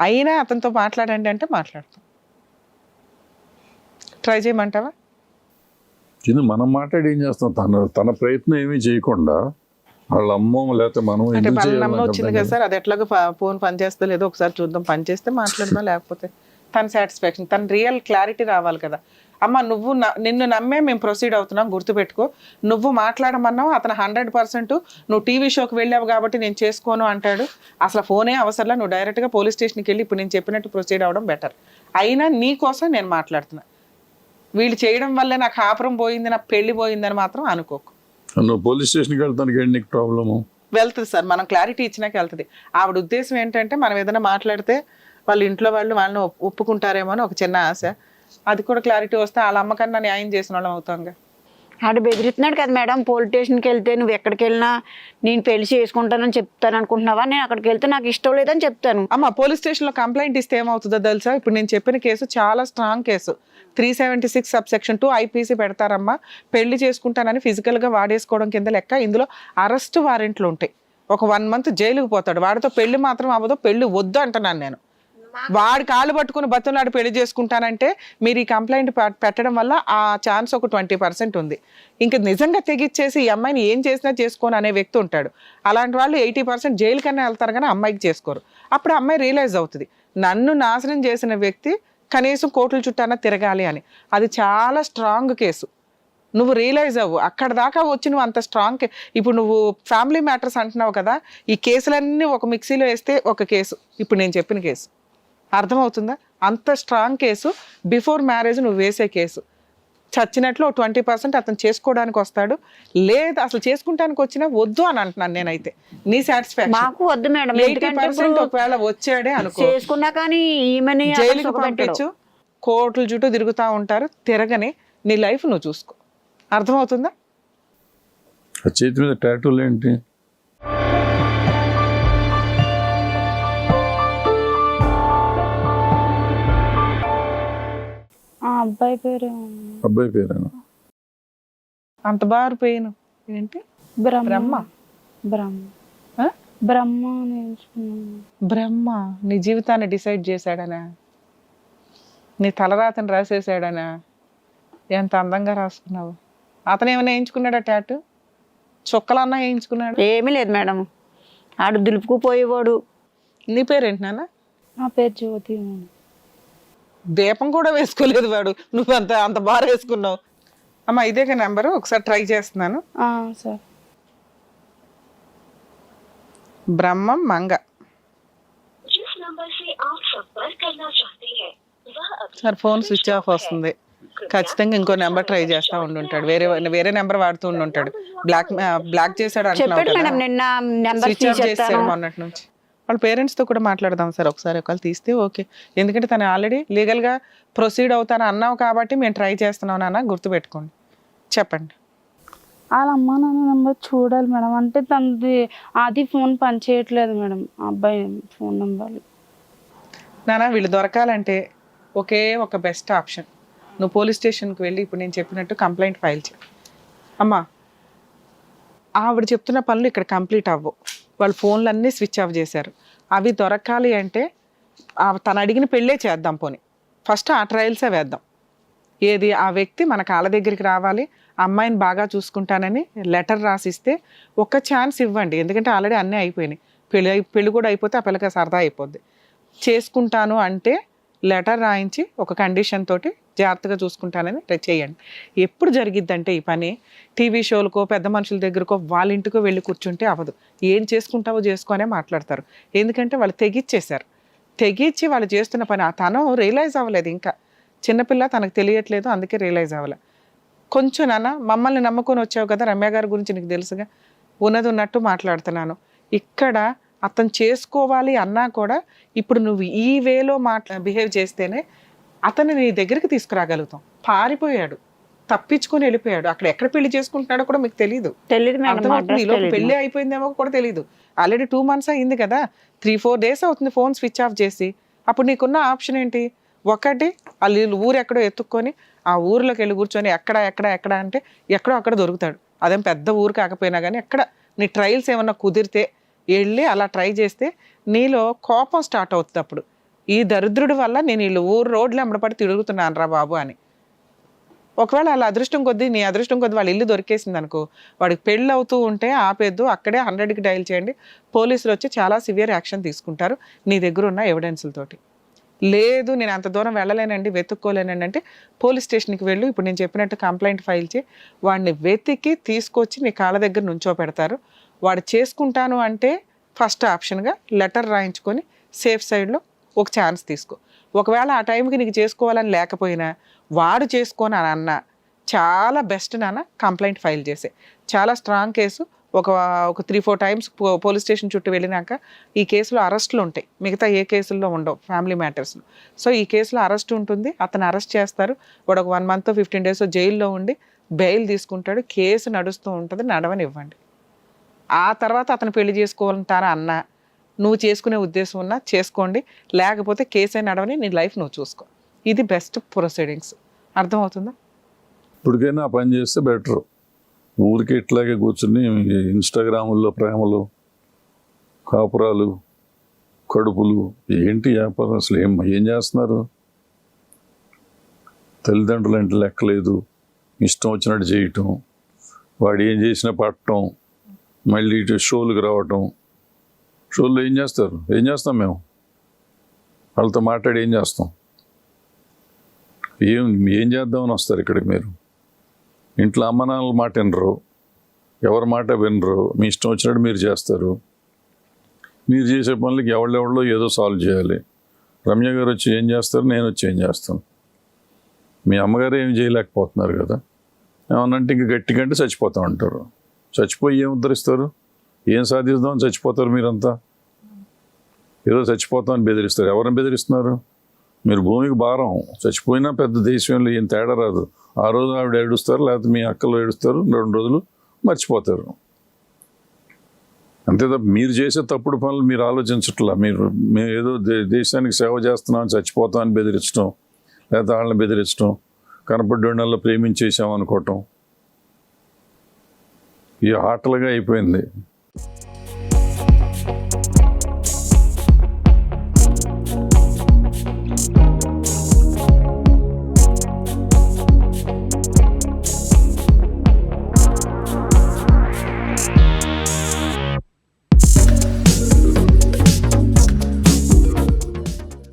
అయినా అతనితో మాట్లాడండి అంటే మాట్లాడతాం. ట్రై చేయమంటావా? చిన్న మనం మాట్లాడి ఏం చేస్తాం? తన తన ప్రయత్నం ఏమీ చేయకుండా వాళ్ళ అమ్మో లేకపోతే మనం అంటే నాకు వచ్చింది కదా సార్ అది ఎట్లాగో ఫోన్ పనిచేస్తో లేదో ఒకసారి చూద్దాం. పని చేస్తే మాట్లాడదాం లేకపోతే? తన సాటిస్ఫాక్షన్ తన రియల్ క్లారిటీ రావాలి కదా. అమ్మ నువ్వు నిన్ను నమ్మే మేము ప్రొసీడ్ అవుతున్నాం గుర్తుపెట్టుకో. నువ్వు మాట్లాడమన్నావు అతను హండ్రెడ్ పర్సెంట్ నువ్వు టీవీ షోకి వెళ్ళావు కాబట్టి నేను చేసుకోను అంటాడు. అసలు ఫోనే అవసరంలా నువ్వు డైరెక్ట్గా పోలీస్ స్టేషన్కి వెళ్ళి ఇప్పుడు నేను చెప్పినట్టు ప్రొసీడ్ అవ్వడం బెటర్ అయినా నీ కోసం నేను మాట్లాడుతున్నా. వీళ్ళు చేయడం వల్లే నాకు కాపురం పోయింది నా పెళ్ళి పోయిందని మాత్రం అనుకోకు. నువ్వు పోలీస్ స్టేషన్కి వెళ్తానికి నీకు ప్రాబ్లము వెళ్తుంది సార్ మనం క్లారిటీ ఇచ్చినాక వెళ్తుంది. ఆవిడ ఉద్దేశం ఏంటంటే మనం ఏదైనా మాట్లాడితే వాళ్ళ ఇంట్లో వాళ్ళు వాళ్ళని ఒప్- ఒప్పుకుంటారేమో అని ఒక చిన్న ఆశ. అది కూడా క్లారిటీ వస్తే వాళ్ళ అమ్మకన్నా న్యాయం చేసిన వాళ్ళం అవుతాంగా ఆడు బెదిరిస్తున్నాడు కదా మేడం పోలీస్ స్టేషన్కి వెళ్తే నువ్వు ఎక్కడికి వెళ్ళినా నేను పెళ్ళి చేసుకుంటానని చెప్తాను అనుకుంటున్నావా? నేను అక్కడికి వెళ్తే నాకు ఇష్టం లేదని చెప్తాను. అమ్మ పోలీస్ స్టేషన్లో కంప్లైంట్ ఇస్తే ఏమవుతుందో తెలుసా? ఇప్పుడు నేను చెప్పిన కేసు చాలా strong case. Three seventy six sub section two IPC పెడతారమ్మా. పెళ్ళి చేసుకుంటానని ఫిజికల్గా వాడేసుకోవడం కింద లెక్క. ఇందులో అరెస్ట్ వారెంట్లు ఉంటాయి. ఒక వన్ మంత్ జైలుకు పోతాడు. వాడితో పెళ్ళి మాత్రం అవ్వదు పెళ్ళి వద్దు అంటున్నాను నేను. వాడు కాళ్ళు పట్టుకుని బతులాడి పెళ్ళి చేసుకుంటానంటే మీరు ఈ కంప్లైంట్ పెట్టడం వల్ల ఆ ఛాన్స్ ఒక ట్వంటీ పర్సెంట్ ఉంది. ఇంకా నిజంగా తెగిచ్చేసి ఈ అమ్మాయిని ఏం చేసినా చేసుకోను అనే వ్యక్తి ఉంటాడు. అలాంటి వాళ్ళు ఎయిటీ పర్సెంట్ జైలు కన్నా వెళ్తారు కానీ అమ్మాయికి చేసుకోరు. అప్పుడు అమ్మాయి రియలైజ్ అవుతుంది. నన్ను నాశనం చేసిన వ్యక్తి కనీసం కోట్ల చుట్టాన తిరగాలి అని. అది చాలా స్ట్రాంగ్ కేసు. నువ్వు రియలైజ్ అవ్వు. అక్కడ దాకా వచ్చి నువ్వు అంత స్ట్రాంగ్ ఇప్పుడు నువ్వు ఫ్యామిలీ మ్యాటర్స్ అంటున్నావు కదా ఈ కేసులన్నీ ఒక మిక్సీలో వేస్తే ఒక కేసు. ఇప్పుడు నేను చెప్పిన కేసు. అర్థమవుతుందా? అంత స్ట్రాంగ్ కేసు బిఫోర్ మ్యారేజ్ నువ్వు వేసే కేసు. చచ్చినట్లు ట్వంటీ పర్సెంట్ అతను చేసుకోవడానికి వస్తాడు. లేదు అసలు చేసుకుంటానికి వచ్చినా వద్దు అని అంటున్నాను నేనైతే. నీ సాటిస్ఫాక్షన్ మాకు వద్దు మేడం ఎయిటీ ఎందుకంటే పర్సెంట్ ఒకవేళ వచ్చాడే అనుకో. చేసుకున్నా కానీ ఈమెని జైలుకి. పంపించు. కోర్టుల చుట్టూ తిరుగుతూ ఉంటారు. తిరగని నీ లైఫ్ నువ్వు చూసుకో. అర్థమవుతుందా? చేతి మీద టాటూలు ఏంటి అబ్బాయి పేరు అబ్బాయి పేరేనా? అంత బారు పెయిన్ ఏంటి? బ్రహ్మ. బ్రహ్మ. బ్రహ్మ. బ్రహ్మ నీ జీవితాన్ని డిసైడ్ చేశాడనా? నీ తలరాతని రాసేసాడనా ఎంత అందంగా రాసుకున్నావు. అతను ఏమైనా వేయించుకున్నాడా టాటు? చుక్కలన్నా వేయించుకున్నాడు? ఏమీ లేదు మేడం. ఆడు దులుపుకుపోయేవాడు నీ పేరేంటి నాన్న? నా పేరు జ్యోతి దీపం కూడా వేసుకోలేదు వాడు. నువ్వు అంత అంత బాగా వేసుకున్నావు. అమ్మ ఇదే నెంబర్. ఒకసారి ట్రై చేస్తున్నాను. Brahmam Manga. Sir phone switch off వస్తుంది. ఖచ్చితంగా ఇంకో నెంబర్ ట్రై చేస్తా ఉండుంటాడు. వేరే వేరే నెంబర్ వాడుతూ ఉండుంటాడు. బ్లాక్ బ్లాక్ చేశాడు అంటున్నాడు స్విచ్ ఆఫ్ చేశాడు మొన్నటి నుంచి. వాళ్ళ పేరెంట్స్తో కూడా మాట్లాడదాం సార్. ఒకసారి ఒకవేళ తీస్తే ఓకే. ఎందుకంటే తను ఆల్రెడీ లీగల్గా ప్రొసీడ్ అవుతాను అన్నావు కాబట్టి మేము ట్రై చేస్తున్నాం నాన్న గుర్తుపెట్టుకోండి. చెప్పండి. వాళ్ళ అమ్మ నాన్న నెంబర్ చూడాలి మేడం. అంటే తనది అది ఫోన్ పనిచేయట్లేదు మేడం అబ్బాయి ఫోన్ నెంబర్ నాన్న వీళ్ళు దొరకాలంటే ఒకే ఒక బెస్ట్ ఆప్షన్. నువ్వు పోలీస్ స్టేషన్కి వెళ్ళి ఇప్పుడు నేను చెప్పినట్టు కంప్లైంట్ ఫైల్ చేయి. అమ్మా ఆవిడ చెప్తున్న పనులు ఇక్కడ కంప్లీట్ అవ్వవు. వాళ్ళు ఫోన్లు అన్నీ స్విచ్ ఆఫ్ చేశారు. అవి దొరకాలి అంటే తను అడిగిన పెళ్ళే చేద్దాం పోని. ఫస్ట్ ఆ ట్రయల్సే వేద్దాం. ఏది? ఆ వ్యక్తి మన కాళ్ళ దగ్గరికి రావాలి అమ్మాయిని బాగా చూసుకుంటానని లెటర్ రాసిస్తే ఒక్క ఛాన్స్ ఇవ్వండి. ఎందుకంటే ఆల్రెడీ అన్నీ అయిపోయినాయి. పెళ్ళి అయి- పెళ్ళి కూడా అయిపోతే ఆ పిల్లకి సరదా అయిపోద్ది. చేసుకుంటాను అంటే లెటర్ రాయించి ఒక కండిషన్ తోటి జాగ్రత్తగా చూసుకుంటానని చేయండి. ఎప్పుడు జరిగిద్దంటే ఈ పని టీవీ షోలకో పెద్ద మనుషుల దగ్గరకో వాళ్ళ ఇంటికో వెళ్ళి కూర్చుంటే అవ్వదు. ఏం చేసుకుంటావో చేసుకోనే మాట్లాడతారు. ఎందుకంటే వాళ్ళు తెగిచ్చేశారు. తెగిచ్చి వాళ్ళు చేస్తున్న పని ఆ తను రియలైజ్ అవ్వలేదు ఇంకా. చిన్నపిల్ల తనకు తెలియట్లేదు అందుకే రియలైజ్ అవ్వలే. కొంచెం నాన్న మమ్మల్ని నమ్ముకొని వచ్చావు కదా రమ్య గారి గురించి నీకు తెలుసుగా? ఉన్నది ఉన్నట్టు మాట్లాడుతున్నాను. ఇక్కడ అతను చేసుకోవాలి అన్నా కూడా ఇప్పుడు నువ్వు ఈ వేలో మాట్లా బిహేవ్ చేస్తేనే అతను నీ దగ్గరికి తీసుకురాగలుగుతాం. పారిపోయాడు. తప్పించుకొని వెళ్ళిపోయాడు. అక్కడ ఎక్కడ పెళ్ళి చేసుకుంటున్నాడో కూడా మీకు తెలియదు తెలియదు పెళ్ళి అయిపోయిందేమో కూడా తెలియదు ఆల్రెడీ టూ మంత్స్ అయింది కదా. త్రీ ఫోర్ డేస్ అవుతుంది ఫోన్ స్విచ్ ఆఫ్ చేసి. అప్పుడు నీకున్న ఆప్షన్ ఏంటి? ఒకటి వాళ్ళు ఊరు ఎక్కడో ఎత్తుక్కొని ఆ ఊర్లోకి వెళ్ళి కూర్చొని ఎక్కడ ఎక్కడ ఎక్కడ అంటే ఎక్కడో అక్కడ దొరుకుతాడు. అదేం పెద్ద ఊరు కాకపోయినా కానీ ఎక్కడ. నీ ట్రయల్స్ ఏమన్నా కుదిరితే వెళ్ళి అలా ట్రై చేస్తే నీలో కోపం స్టార్ట్ అవుతుంది అప్పుడు. ఈ దరిద్రుడి వల్ల నేను వీళ్ళు ఊరు రోడ్లు ఎంబడపడి తిరుగుతున్నాను రా బాబు అని. ఒకవేళ వాళ్ళ అదృష్టం కొద్దీ నీ అదృష్టం కొద్దీ వాళ్ళ ఇల్లు దొరికేసింది అనుకో వాడికి పెళ్ళి అవుతూ ఉంటే ఆపేద్దు అక్కడే హండ్రెడ్కి డైల్ చేయండి. పోలీసులు వచ్చి చాలా సివియర్ యాక్షన్ తీసుకుంటారు. నీ దగ్గర ఉన్న ఎవిడెన్సులతోటి లేదు నేను అంత దూరం వెళ్ళలేనండి వెతుక్కోలేనండి అంటే పోలీస్ స్టేషన్కి వెళ్ళు. ఇప్పుడు నేను చెప్పినట్టు కంప్లైంట్ ఫైల్ చేయి. వాడిని వెతికి తీసుకొచ్చి నీ కాళ్ళ దగ్గర నుంచో పెడతారు. వాడు చేసుకుంటాను అంటే ఫస్ట్ ఆప్షన్గా లెటర్ రాయించుకొని సేఫ్ సైడ్లో ఒక ఛాన్స్ తీసుకో. ఒకవేళ ఆ టైంకి నీకు చేసుకోవాలని లేకపోయినా వాడు చేసుకోని అని అన్న చాలా బెస్ట్ నాన్న కంప్లైంట్ ఫైల్ చేసే. చాలా స్ట్రాంగ్ కేసు. ఒక ఒక three four times police station చుట్టూ వెళ్ళినాక ఈ కేసులో అరెస్టులు ఉంటాయి. మిగతా ఏ కేసుల్లో ఉండవు ఫ్యామిలీ మ్యాటర్స్లో. సో ఈ కేసులో అరెస్ట్ ఉంటుంది. అతను అరెస్ట్ చేస్తారు. వాడు ఒక వన్ మంత్ ఫిఫ్టీన్ డేస్ జైల్లో ఉండి బెయిల్ తీసుకుంటాడు. కేసు నడుస్తూ ఉంటుంది. నడవనివ్వండి. ఆ తర్వాత అతను పెళ్ళి చేసుకోవాలంటారా అన్న నువ్వు చేసుకునే ఉద్దేశం ఉన్నా చేసుకోండి. లేకపోతే కేసు అయినా అడవని నీ లైఫ్ నువ్వు చూసుకో. ఇది బెస్ట్ ప్రొసీడింగ్స్. అర్థమవుతుందా? ఇప్పటికైనా పని చేస్తే బెటర్. ఊరికి ఇట్లాగే కూర్చుని ఇన్స్టాగ్రాముల్లో ప్రేమలు కాపురాలు కడుపులు ఏంటి వ్యాపారం? అసలు ఏం ఏం చేస్తున్నారు? తల్లిదండ్రులు అంటే లెక్కలేదు. ఇష్టం వచ్చినట్టు చేయటం. వాడు ఏం చేసినా పట్టడం మళ్ళీ ఇటు షోలకు రావటం. షోల్లో ఏం చేస్తారు? ఏం చేస్తాం మేము? వాళ్ళతో మాట్లాడి ఏం చేస్తాం? ఏం ఏం చేద్దామని వస్తారు ఇక్కడికి మీరు? ఇంట్లో అమ్మ నాన్నల మాట వినరు. ఎవరి మాట వినరు. మీ ఇష్టం వచ్చినట్టు మీరు చేస్తారు. మీరు చేసే పనులకి ఎవళ్ళెవళ్ళో ఏదో సాల్వ్ చేయాలి. రమ్య గారు వచ్చి ఏం చేస్తారు? నేను వచ్చి ఏం చేస్తాను? మీ అమ్మగారు ఏం చేయలేకపోతున్నారు కదా? ఏమన్నంటే ఇంక గట్టిగంటే చచ్చిపోతా ఉంటారు చచ్చిపోయి ఏం ఉద్ధరిస్తారు? ఏం సాధిస్తామని చచ్చిపోతారు మీరంతా? ఏదో చచ్చిపోతామని బెదిరిస్తారు. ఎవరిని బెదిరిస్తున్నారు? మీరు భూమికి భారం. చచ్చిపోయినా పెద్ద దేశంలో ఏం తేడా రాదు. ఆ రోజు ఆవిడ ఏడుస్తారు లేకపోతే మీ అక్కలు ఏడుస్తారు రెండు రోజులు మర్చిపోతారు. అంతే తప్ప మీరు చేసే తప్పుడు పనులు మీరు ఆలోచించట్లా. మీరు మేము ఏదో దే- దేశానికి సేవ చేస్తున్నాం చచ్చిపోతాం అని బెదిరించడం లేకపోతే వాళ్ళని బెదిరించడం కనపడ్డ వాళ్ళ ప్రేమించేసాం అనుకోవటం ఈ ఆటలుగా అయిపోయింది. Thank you.